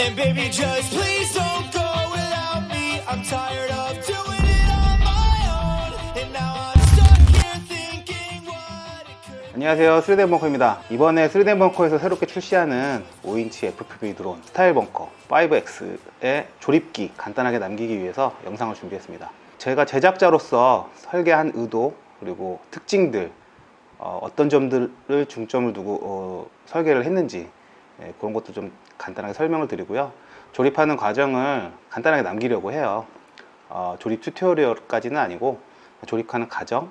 And baby, just please don't go without me. I'm tired of doing it on my own. And now I'm 안녕하세요. 3D 벙커입니다. 이번에 3D 벙커에서 새롭게 출시하는 5인치 FPV 드론 스타일 벙커 5X의 조립기 간단하게 남기기 위해서 영상을 준비했습니다. 제가 제작자로서 설계한 의도 그리고 특징들 어, 떤 점들을 중점을 두고 어, 설계를 했는지 예, 그런 것도 좀 간단하게 설명을 드리고요. 조립하는 과정을 간단하게 남기려고 해요. 어, 조립 튜토리얼까지는 아니고 조립하는 과정,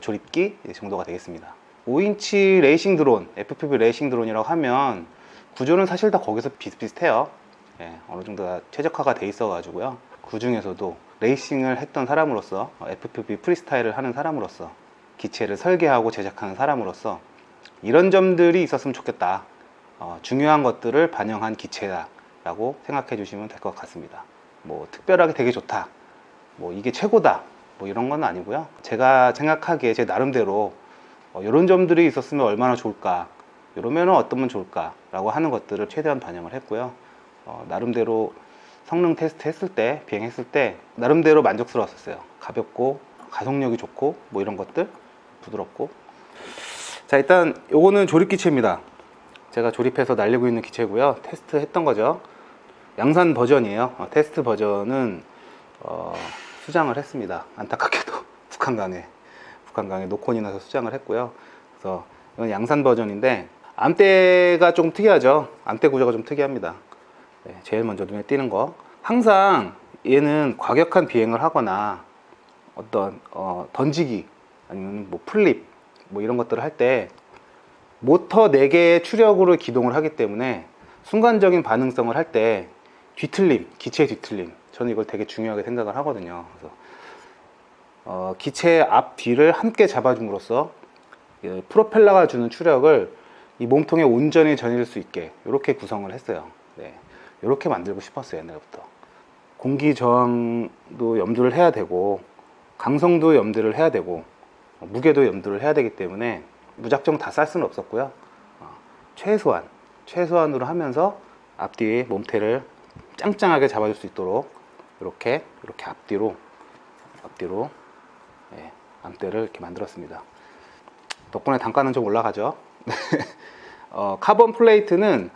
조립기 이 정도가 되겠습니다. 5인치 레이싱 드론, FPV 레이싱 드론이라고 하면 구조는 사실 다 거기서 비슷비슷해요. 예, 어느 정도 다 최적화가 돼 있어가지고요. 그 중에서도 레이싱을 했던 사람으로서 어, FPV 프리스타일을 하는 사람으로서 기체를 설계하고 제작하는 사람으로서 이런 점들이 있었으면 좋겠다. 어, 중요한 것들을 반영한 기체다라고 생각해 주시면 될 것 같습니다. 뭐 특별하게 되게 좋다. 뭐 이게 최고다. 뭐 이런 건 아니고요. 제가 생각하기에 제 나름대로 어, 이런 점들이 있었으면 얼마나 좋을까. 이러면 어떠면 좋을까라고 하는 것들을 최대한 반영을 했고요. 어, 나름대로 성능 테스트 했을 때, 비행했을 때, 나름대로 만족스러웠었어요. 가볍고, 가속력이 좋고, 뭐 이런 것들, 부드럽고. 자, 일단, 요거는 조립 기체입니다. 제가 조립해서 날리고 있는 기체고요. 테스트 했던 거죠. 양산 버전이에요. 어, 테스트 버전은, 어, 수장을 했습니다. 안타깝게도. 북한강에. 북한강에 노콘이 나서 수장을 했고요. 그래서, 이건 양산 버전인데, 암대가 조금 특이하죠. 암대 구조가 좀 특이합니다. 네, 제일 먼저 눈에 띄는 거. 항상 얘는 과격한 비행을 하거나 어떤 어, 던지기 아니면 뭐 플립 뭐 이런 것들을 할 때 모터 4개의 추력으로 기동을 하기 때문에 순간적인 반응성을 할 때 뒤틀림, 기체 뒤틀림. 저는 이걸 되게 중요하게 생각을 하거든요. 그래서 어, 기체 앞 뒤를 함께 잡아줌으로써 이 프로펠러가 주는 추력을 이 몸통에 온전히 전일 수 있게 이렇게 구성을 했어요. 네. 이렇게 만들고 싶었어요 옛날부터. 공기 저항도 염두를 해야 되고 강성도 염두를 해야 되고 무게도 염두를 해야 되기 때문에 무작정 다 쌀 수는 없었고요. 어, 최소한 최소한으로 하면서 앞뒤 몸태를 짱짱하게 잡아줄 수 있도록 이렇게 이렇게 앞뒤로 앞뒤로 예, 암대를 이렇게 만들었습니다. 덕분에 단가는 좀 올라가죠. 어, 카본 플레이트는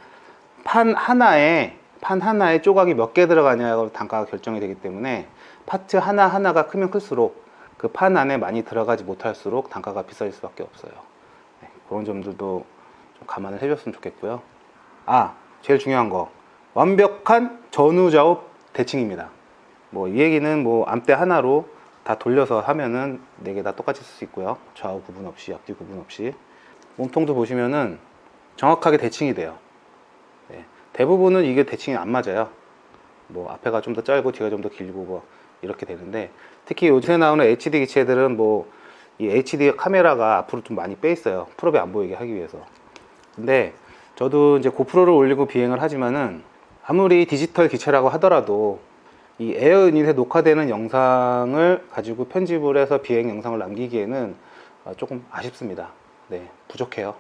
판 하나에 판 하나에 조각이 몇 개 들어가냐고 단가가 결정이 되기 때문에 파트 하나 하나가 크면 클수록 그 판 안에 많이 들어가지 못할수록 단가가 비싸질 수밖에 없어요. 네, 그런 점들도 좀 감안을 해줬으면 좋겠고요. 아 제일 중요한 거 완벽한 전후좌우 대칭입니다. 뭐 이 얘기는 뭐 암대 하나로 다 돌려서 하면은 네 개 다 똑같이 쓸 수 있고요. 좌우 구분 없이 앞뒤 구분 없이 몸통도 보시면은 정확하게 대칭이 돼요. 네, 대부분은 이게 대칭이 안 맞아요. 뭐 앞에가 좀 더 짧고 뒤가 좀 더 길고 뭐 이렇게 되는데 특히 요새 나오는 HD 기체들은 뭐 이 HD 카메라가 앞으로 좀 많이 빼 있어요. 프롭이 안 보이게 하기 위해서. 근데 저도 이제 고프로를 올리고 비행을 하지만은 아무리 디지털 기체라고 하더라도 이 에어 유닛에 녹화되는 영상을 가지고 편집을 해서 비행 영상을 남기기에는 어, 조금 아쉽습니다. 네, 부족해요.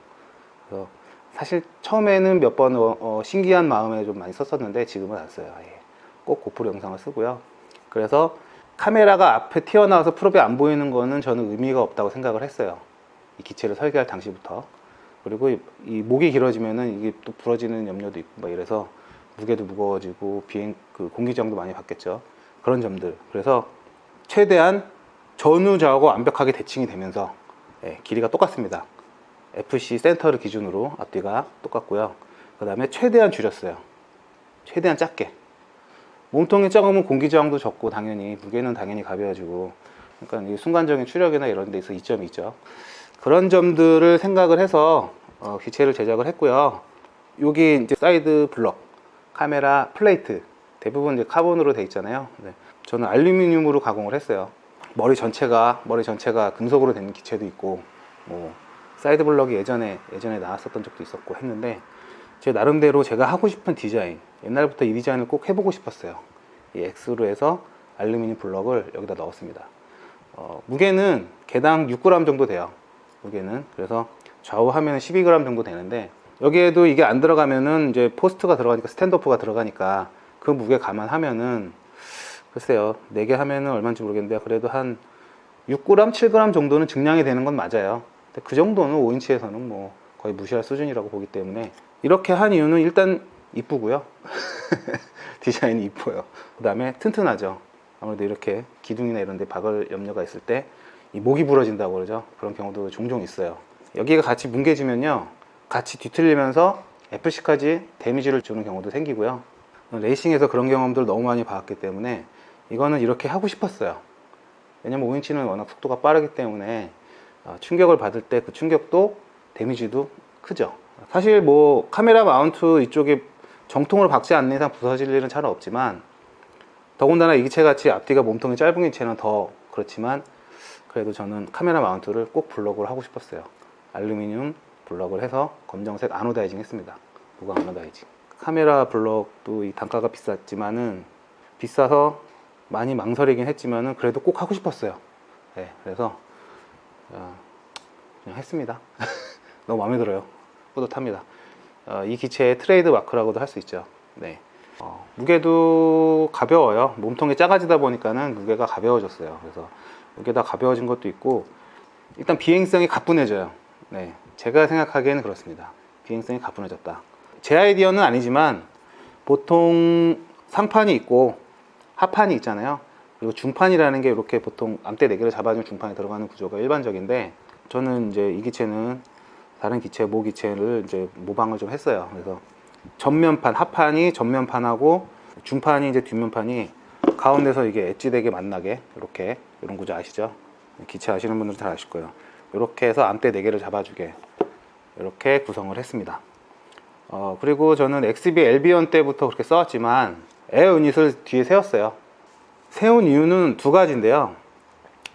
그래서 사실 처음에는 몇번 어, 신기한 마음에 좀 많이 썼었는데 지금은 안 써요. 아예. 꼭 고프로 영상을 쓰고요. 그래서 카메라가 앞에 튀어나와서 프롭이 안 보이는 거는 저는 의미가 없다고 생각을 했어요. 이 기체를 설계할 당시부터. 그리고 이, 이 목이 길어지면은 이게 또 부러지는 염려도 있고 막 이래서 무게도 무거워지고 비행 그 공기저항도 많이 받겠죠. 그런 점들. 그래서 최대한 전후 좌우가 완벽하게 대칭이 되면서 예, 길이가 똑같습니다. FC 센터를 기준으로 앞뒤가 똑같고요. 그 다음에 최대한 줄였어요. 최대한 작게. 몸통이 작으면 공기 저항도 적고 당연히 무게는 당연히 가벼워지고 그러니까 이 순간적인 추력이나 이런 데 있어 이점이 있죠. 그런 점들을 생각을 해서 어, 기체를 제작을 했고요. 여기 이제 사이드 블럭, 카메라 플레이트 대부분 이제 카본으로 돼 있잖아요. 네. 저는 알루미늄으로 가공을 했어요. 머리 전체가 머리 전체가 금속으로 된 기체도 있고 뭐 사이드 블럭이 예전에 예전에 나왔었던 적도 있었고 했는데 제 나름대로 제가 하고 싶은 디자인 옛날부터 이 디자인을 꼭 해보고 싶었어요. 이 X로 해서 알루미늄 블럭을 여기다 넣었습니다. 어, 무게는 개당 6g 정도 돼요. 무게는 그래서 좌우 하면 12g 정도 되는데 여기에도 이게 안 들어가면은 이제 포스트가 들어가니까 스탠드오프가 들어가니까 그 무게 감안하면은 글쎄요 4개 하면은 얼마인지 모르겠는데 그래도 한 6g, 7g 정도는 증량이 되는 건 맞아요. 근데 그 정도는 5인치에서는 뭐 거의 무시할 수준이라고 보기 때문에 이렇게 한 이유는 일단 이쁘고요. 디자인이 이뻐요. 그 다음에 튼튼하죠. 아무래도 이렇게 기둥이나 이런 데 박을 염려가 있을 때 이 목이 부러진다고 그러죠. 그런 경우도 종종 있어요. 여기가 같이 뭉개지면요. 같이 뒤틀리면서 FC까지 데미지를 주는 경우도 생기고요. 레이싱에서 그런 경험들 너무 많이 봤기 때문에 이거는 이렇게 하고 싶었어요. 왜냐면 5인치는 워낙 속도가 빠르기 때문에 어, 충격을 받을 때 그 충격도 데미지도 크죠. 사실 뭐 카메라 마운트 이쪽에 정통으로 박지 않는 이상 부서질 일은 잘 없지만 더군다나 이 기체 같이 앞뒤가 몸통이 짧은 기체는 더 그렇지만 그래도 저는 카메라 마운트를 꼭 블럭을 하고 싶었어요. 알루미늄 블럭을 해서 검정색 아노다이징 했습니다. 무광 아노다이징. 카메라 블럭도 이 단가가 비쌌지만은 비싸서 많이 망설이긴 했지만은 그래도 꼭 하고 싶었어요. 네, 그래서 어, 그냥 했습니다. 너무 마음에 들어요. 뿌듯합니다. 어, 이 기체의 트레이드 마크라고도 할 수 있죠. 네. 어, 무게도 가벼워요. 몸통이 작아지다 보니까는 무게가 가벼워졌어요. 그래서 무게가 가벼워진 것도 있고 일단 비행성이 가뿐해져요. 네. 제가 생각하기에는 그렇습니다. 비행성이 가뿐해졌다. 제 아이디어는 아니지만 보통 상판이 있고 하판이 있잖아요. 그리고 중판이라는 게 이렇게 보통 암대 4개를 잡아준 중판에 들어가는 구조가 일반적인데 저는 이제 이 기체는 다른 기체 모 기체를 이제 모방을 좀 했어요. 그래서 전면판 하판이 전면판하고 중판이 이제 뒷면판이 가운데서 이게 엣지되게 만나게 이렇게 이런 구조 아시죠? 기체 아시는 분들은 잘 아실 거예요. 이렇게 해서 암대 4개를 잡아주게 이렇게 구성을 했습니다. 어, 그리고 저는 XB 엘비온 때부터 그렇게 써왔지만 에어 유닛을 뒤에 세웠어요. 세운 이유는 두 가지인데요.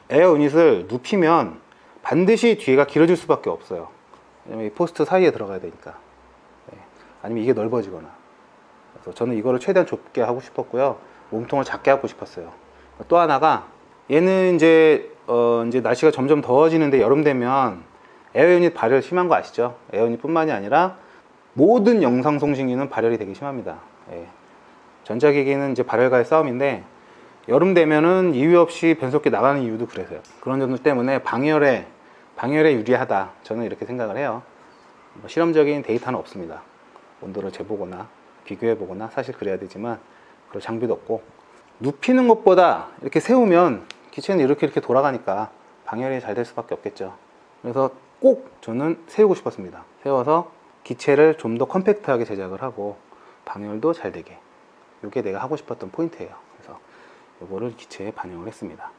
에어 유닛을 눕히면 반드시 뒤가 길어질 수밖에 없어요. 왜냐면 이 포스트 사이에 들어가야 되니까. 네. 아니면 이게 넓어지거나. 그래서 저는 이거를 최대한 좁게 하고 싶었고요. 몸통을 작게 하고 싶었어요. 또 하나가 얘는 이제 어 이제 날씨가 점점 더워지는데 여름 되면 에어 유닛 발열 심한 거 아시죠? 에어 유닛 뿐만이 아니라 모든 영상 송신기는 발열이 되게 심합니다. 예. 전자기기는 이제 발열과의 싸움인데 여름 되면은 이유 없이 변속기 나가는 이유도 그래서요. 그런 점들 때문에 방열에 방열에 유리하다. 저는 이렇게 생각을 해요. 뭐 실험적인 데이터는 없습니다. 온도를 재보거나 비교해 보거나 사실 그래야 되지만 그럴 장비도 없고 눕히는 것보다 이렇게 세우면 기체는 이렇게 이렇게 돌아가니까 방열이 잘 될 수밖에 없겠죠. 그래서 꼭 저는 세우고 싶었습니다. 세워서 기체를 좀 더 컴팩트하게 제작을 하고 방열도 잘 되게. 이게 내가 하고 싶었던 포인트예요. 그래서 이거를 기체에 반영을 했습니다.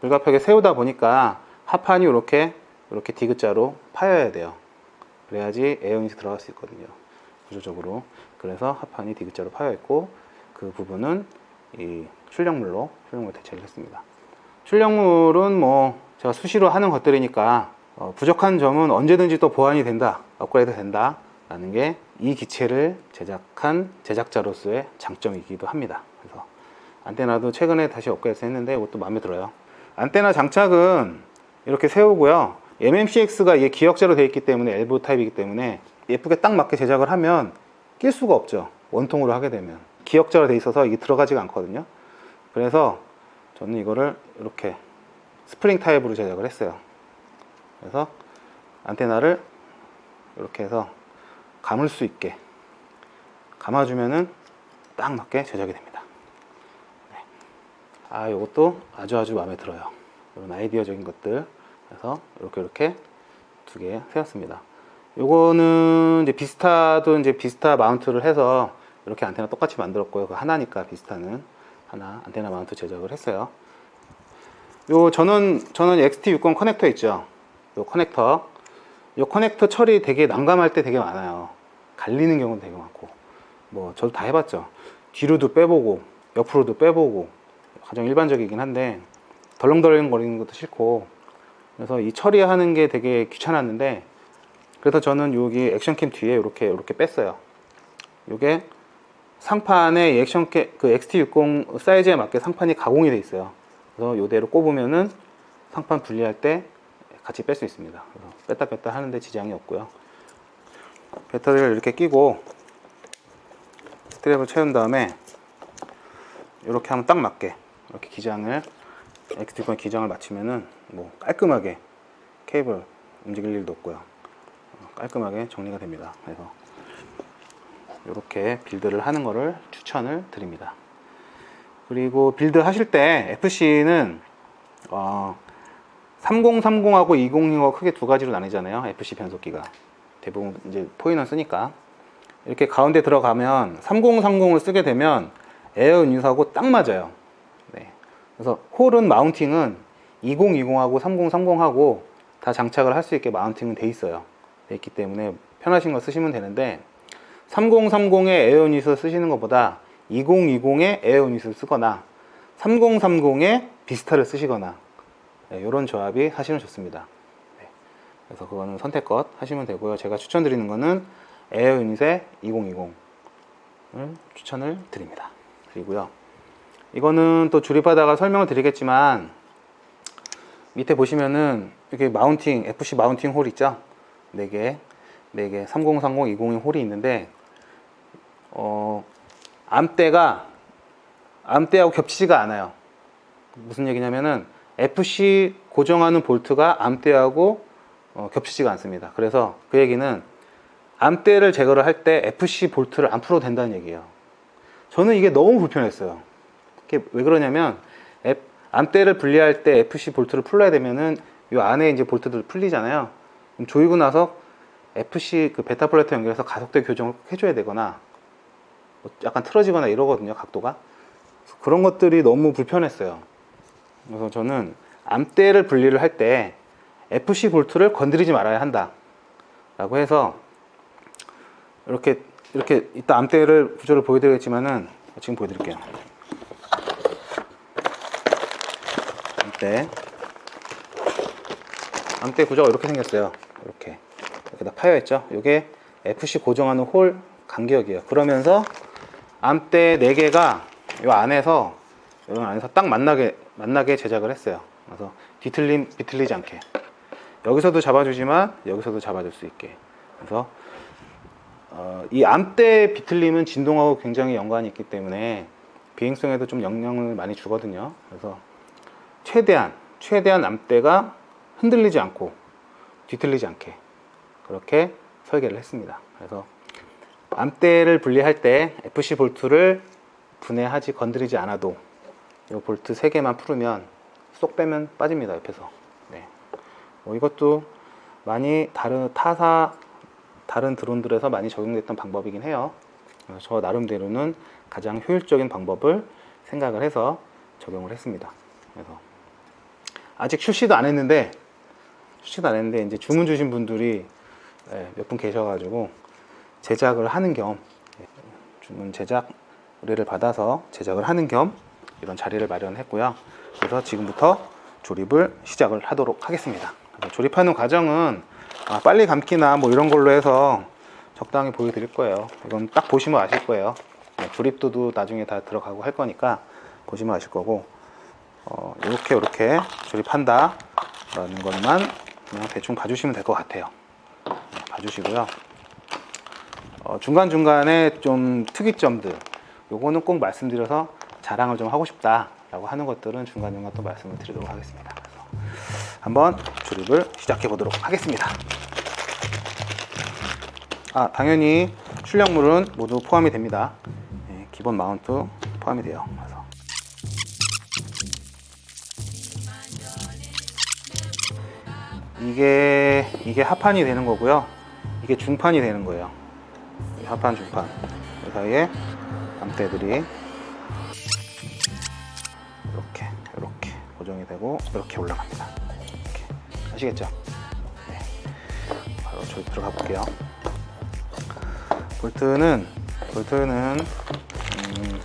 불가피하게 세우다 보니까 하판이 이렇게 이렇게 디귿자로 파여야 돼요. 그래야지 에어인이 들어갈 수 있거든요. 구조적으로. 그래서 하판이 디귿자로 파여 있고 그 부분은 이 출력물로 출력물 대체를 했습니다. 출력물은 뭐 제가 수시로 하는 것들이니까 어, 부족한 점은 언제든지 또 보완이 된다, 업그레이드 된다. 라는 게 이 기체를 제작한 제작자로서의 장점이기도 합니다. 그래서 안테나도 최근에 다시 업그레이드 했는데 이것도 마음에 들어요. 안테나 장착은 이렇게 세우고요. MMCX가 이게 기역자로 되어 있기 때문에 엘보 타입이기 때문에 예쁘게 딱 맞게 제작을 하면 낄 수가 없죠. 원통으로 하게 되면. 기역자로 되어 있어서 이게 들어가지가 않거든요. 그래서 저는 이거를 이렇게 스프링 타입으로 제작을 했어요. 그래서 안테나를 이렇게 해서 감을 수 있게 감아주면은 딱 맞게 제작이 됩니다. 네. 아, 이것도 아주 아주 마음에 들어요. 이런 아이디어적인 것들. 그래서 이렇게 이렇게 두 개 세웠습니다. 요거는 이제 비스타도 이제 비스타 마운트를 해서 이렇게 안테나 똑같이 만들었고요. 그 하나니까 비스타는 하나 안테나 마운트 제작을 했어요. 요 저는 저는 XT60 커넥터 있죠. 요 커넥터. 요 커넥터 처리 되게 난감할 때 되게 많아요. 갈리는 경우도 되게 많고. 뭐 저도 다 해봤죠. 뒤로도 빼보고 옆으로도 빼보고 가장 일반적이긴 한데 덜렁덜렁 거리는 것도 싫고 그래서 이 처리하는 게 되게 귀찮았는데 그래서 저는 여기 액션캠 뒤에 이렇게 이렇게 뺐어요. 이게 상판에 이 액션캠 그 XT60 사이즈에 맞게 상판이 가공이 돼 있어요. 그래서 이대로 꼽으면은 상판 분리할 때 같이 뺄 수 있습니다. 그래서 뺐다 뺐다 하는데 지장이 없고요. 배터리를 이렇게 끼고 스트랩을 채운 다음에 이렇게 하면 딱 맞게 이렇게 기장을 엑스티콘 기장을 맞추면은 뭐 깔끔하게 케이블 움직일 일도 없고요. 어, 깔끔하게 정리가 됩니다. 그래서 이렇게 빌드를 하는 거를 추천을 드립니다. 그리고 빌드 하실 때 FC는 어, 3030하고 2020하고 크게 두 가지로 나뉘잖아요. FC 변속기가 대부분 이제 포인을 쓰니까 이렇게 가운데 들어가면 3030을 쓰게 되면 에어 유닛하고 딱 맞아요. 네. 그래서 홀은 마운팅은 2020하고 3030하고 다 장착을 할 수 있게 마운팅은 돼 있어요. 돼 있기 때문에 편하신 거 쓰시면 되는데 3030의 에어 유닛을 쓰시는 것보다 2020의 에어 유닛을 쓰거나 3030의 비스타를 쓰시거나 이런 조합이 사실은 좋습니다. 네. 그래서 그거는 선택껏 하시면 되고요. 제가 추천드리는 거는 에어 유닛의 2020을 추천을 드립니다. 그리고요. 이거는 또 조립하다가 설명을 드리겠지만 밑에 보시면은 이렇게 마운팅 FC 마운팅 홀 있죠? 4개, 4개 3030, 2020 홀이 있는데 어 암대가 암대하고 겹치지가 않아요. 무슨 얘기냐면은 FC 고정하는 볼트가 암대하고 어, 겹치지가 않습니다. 그래서 그 얘기는 암대를 제거를 할 때 FC 볼트를 안 풀어도 된다는 얘기예요. 저는 이게 너무 불편했어요. 이게 왜 그러냐면 앱- 암대를 분리할 때 FC 볼트를 풀어야 되면은 이 안에 이제 볼트들 풀리잖아요. 그럼 조이고 나서 FC 그 베타 플레이트 연결해서 가속대 교정을 꼭 해줘야 되거나 뭐 약간 틀어지거나 이러거든요 각도가 그런 것들이 너무 불편했어요. 그래서 저는 암대를 분리를 할 때 FC 볼트를 건드리지 말아야 한다라고 해서 이렇게 이렇게 이따 암대를 구조를 보여드리겠지만은 지금 보여드릴게요. 암대 암대 구조가 이렇게 생겼어요. 이렇게 이렇게 다 파여 있죠. 이게 FC 고정하는 홀 간격이에요. 그러면서 암대 4개가 이 안에서 이런 안에서 딱 만나게 만나게 제작을 했어요. 그래서 뒤틀림 비틀리지 않게 여기서도 잡아주지만 여기서도 잡아줄 수 있게. 그래서 어, 이 암대 비틀림은 진동하고 굉장히 연관이 있기 때문에 비행성에도 좀 영향을 많이 주거든요. 그래서 최대한 최대한 암대가 흔들리지 않고 뒤틀리지 않게 그렇게 설계를 했습니다. 그래서 암대를 분리할 때 FC 볼트를 분해하지 건드리지 않아도 이 볼트 3개만 풀으면 쏙 빼면 빠집니다 옆에서 네. 뭐 이것도 많이 다른 타사 다른 드론들에서 많이 적용됐던 방법이긴 해요 저 나름대로는 가장 효율적인 방법을 생각을 해서 적용을 했습니다 그래서 아직 출시도 안 했는데 출시도 안 했는데 이제 주문 주신 분들이 네, 몇분 계셔가지고 제작을 하는 겸 예, 주문 제작 의뢰를 받아서 제작을 하는 겸 이런 자리를 마련했고요. 그래서 지금부터 조립을 시작을 하도록 하겠습니다. 조립하는 과정은 아, 빨리 감기나 뭐 이런 걸로 해서 적당히 보여드릴 거예요. 이건 딱 보시면 아실 거예요. 네, 조립도도 나중에 다 들어가고 할 거니까 보시면 아실 거고 어, 이렇게 이렇게 조립한다 라는 것만 그냥 대충 봐주시면 될 것 같아요. 네, 봐주시고요. 어, 중간중간에 좀 특이점들 요거는 꼭 말씀드려서 자랑을 좀 하고 싶다 라고 하는 것들은 중간중간 또 말씀을 드리도록 하겠습니다. 그래서 한번 조립을 시작해 보도록 하겠습니다. 아 당연히 출력물은 모두 포함이 됩니다. 예, 기본 마운트 포함이 돼요. 이게 이게 하판이 되는 거고요. 이게 중판이 되는 거예요. 이 하판 중판 그 사이에 암대들이 이렇게 이렇게 고정이 되고 이렇게 올라갑니다. 이렇게 아시겠죠? 네. 바로 저 들어가 볼게요. 볼트는 볼트는 음,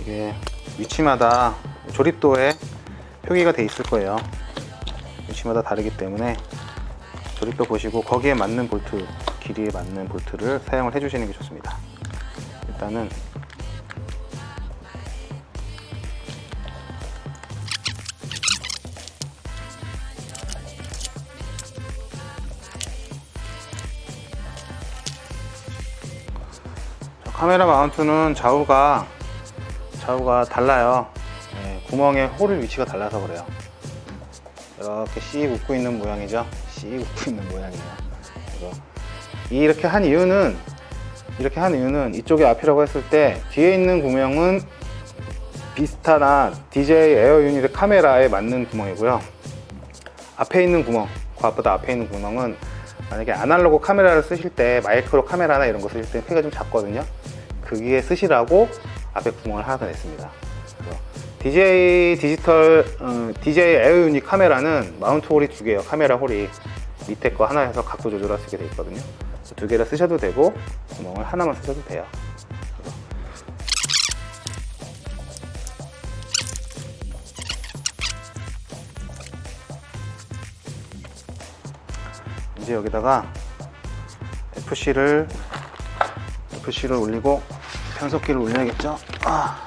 이게 위치마다 조립도에 표기가 돼 있을 거예요. 위치마다 다르기 때문에 조립도 보시고 거기에 맞는 볼트 길이에 맞는 볼트를 사용을 해주시는 게 좋습니다. 일단은 카메라 마운트는 좌우가 좌우가 달라요. 네, 구멍의 홀 위치가 달라서 그래요. 이렇게 씩 웃고 있는 모양이죠. 씩 웃고 있는 모양이에요. 이렇게 한 이유는 이렇게 한 이유는 이쪽이 앞이라고 했을 때 뒤에 있는 구멍은 비스타나 DJI 에어 유닛의 카메라에 맞는 구멍이고요. 앞에 있는 구멍, 그것보다 앞에 있는 구멍은 만약에 아날로그 카메라를 쓰실 때 마이크로 카메라나 이런 거 쓰실 때 크기가 좀 작거든요. 거기에 쓰시라고 앞에 구멍을 하나 더 냈습니다. DJI 디지털 어, DJI 에어 유닛 카메라는 마운트 홀이 두 개예요. 카메라 홀이 밑에 거 하나 해서 각도 조절할 수 있게 돼 있거든요. 두 개를 쓰셔도 되고 구멍을 하나만 쓰셔도 돼요. 이제 여기다가 FC를 FC를 올리고 변속기를 올려야겠죠. 아.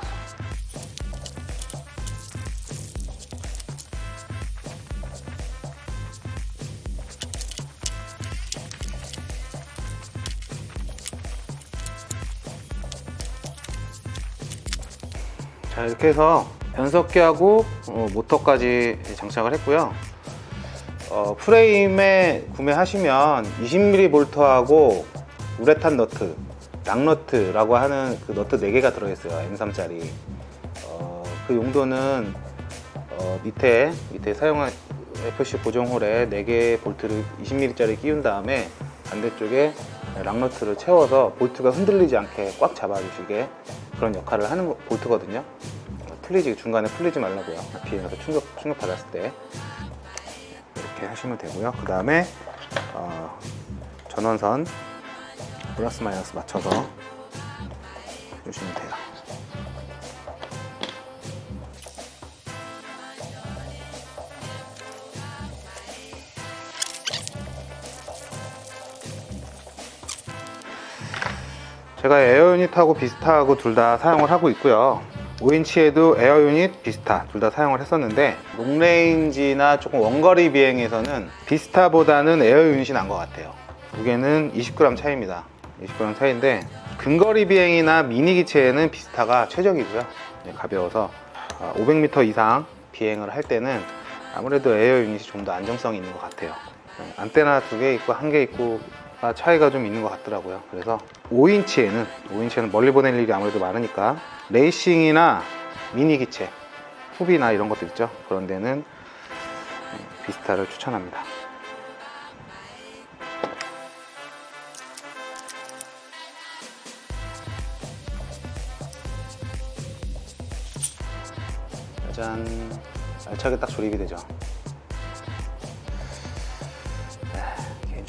자 이렇게 해서 변속기하고 어, 모터까지 장착을 했고요. 어, 프레임에 구매하시면 20mm 볼트하고 우레탄 너트, 락너트라고 하는 그 너트 4개가 들어있어요. M3짜리. 어, 그 용도는 어, 밑에 밑에 사용한 FC 고정홀에 4개의 볼트를 20mm짜리 끼운 다음에 반대쪽에 락너트를 채워서 볼트가 흔들리지 않게 꽉 잡아주시게 그런 역할을 하는 거- 볼트거든요. 어, 풀리지 중간에 풀리지 말라고요. 비행에서 충격 충격 받았을 때. 이렇게 하시면 되고요. 그 다음에 어, 전원선 플러스 마이너스 맞춰서 해주시면 돼요. 제가 에어 유닛하고 비스타하고 둘 다 사용을 하고 있고요. 5인치에도 에어 유닛, 비스타 둘 다 사용을 했었는데 롱레인지나 조금 원거리 비행에서는 비스타보다는 에어 유닛이 난 것 같아요. 무게는 20g 차이입니다. 20g 차이인데 근거리 비행이나 미니 기체에는 비스타가 최적이고요. 네, 가벼워서 500m 이상 비행을 할 때는 아무래도 에어 유닛이 좀 더 안정성이 있는 것 같아요. 네, 안테나 두 개 있고 한 개 있고 아, 차이가 좀 있는 것 같더라고요. 그래서 5인치에는 5인치에는 멀리 보낼 일이 아무래도 많으니까 레이싱이나 미니 기체, 후비나 이런 것들 있죠. 그런 데는 음, 비스타를 추천합니다. 짜잔 알차게 딱 조립이 되죠.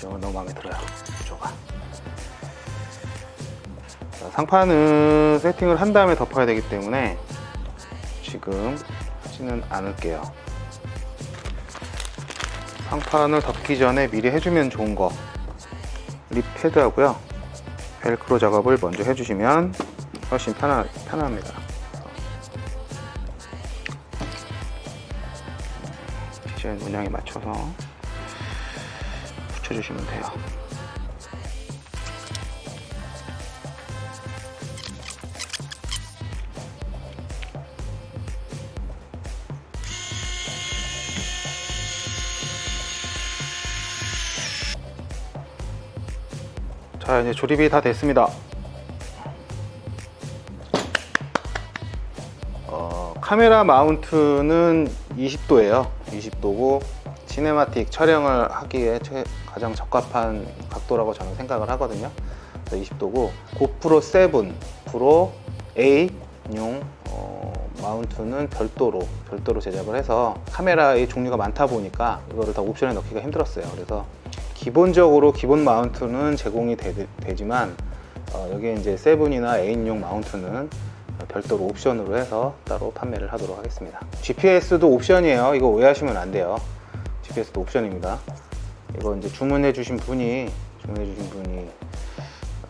네, 개인적으로 너무 마음에 들어요. 구조가. 자, 상판은 세팅을 한 다음에 덮어야 되기 때문에 지금 하지는 않을게요. 상판을 덮기 전에 미리 해주면 좋은 거 립 패드하고요. 벨크로 작업을 먼저 해주시면 훨씬 편하, 편합니다. 디자인 문양에 맞춰서 붙여주시면 돼요. 자 이제 조립이 다 됐습니다. 어, 카메라 마운트는 20도예요. 20도고 시네마틱 촬영을 하기에 최- 가장 적합한 각도라고 저는 생각을 하거든요. 그래서 20도고 고프로 7 프로 A용 어, 마운트는 별도로 별도로 제작을 해서 카메라의 종류가 많다 보니까 이거를 다 옵션에 넣기가 힘들었어요. 그래서 기본적으로 기본 마운트는 제공이 되, 지만 여기에 이제 세븐이나 에인용 마운트는 별도로 옵션으로 해서 따로 판매를 하도록 하겠습니다. GPS도 옵션이에요. 이거 오해하시면 안 돼요. GPS도 옵션입니다. 이거 이제 주문해 주신 분이 주문해 주신 분이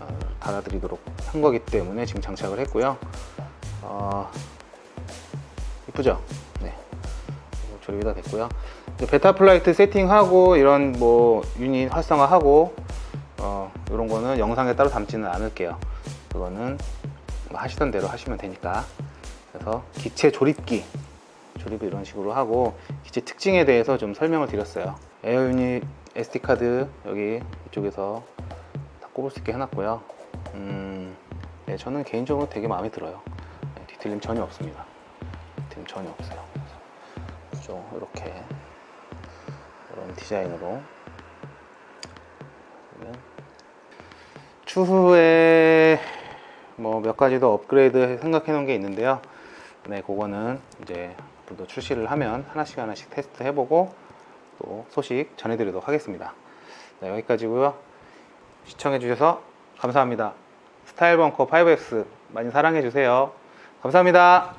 어, 달아드리도록 한 거기 때문에 지금 장착을 했고요. 어, 이쁘죠? 네. 조립이 다 됐고요. 베타 플라이트 세팅하고 이런 뭐 유닛 활성화하고 어, 이런 거는 영상에 따로 담지는 않을게요. 그거는 뭐 하시던 대로 하시면 되니까 그래서 기체 조립기 조립을 이런 식으로 하고 기체 특징에 대해서 좀 설명을 드렸어요. 에어 유닛 SD 카드 여기 이쪽에서 다 꼽을 수 있게 해놨고요. 음, 네, 저는 개인적으로 되게 마음에 들어요. 네, 뒤틀림 전혀 없습니다. 뒤틀림 전혀 없어요. 좀 이렇게 이런 디자인으로. 추후에 뭐 몇 가지 더 업그레이드 생각해 놓은 게 있는데요. 네, 그거는 이제 앞으로 출시를 하면 하나씩 하나씩 테스트 해보고 또 소식 전해드리도록 하겠습니다. 네, 여기까지고요. 시청해 주셔서 감사합니다. 스타일 벙커 5X 많이 사랑해 주세요. 감사합니다.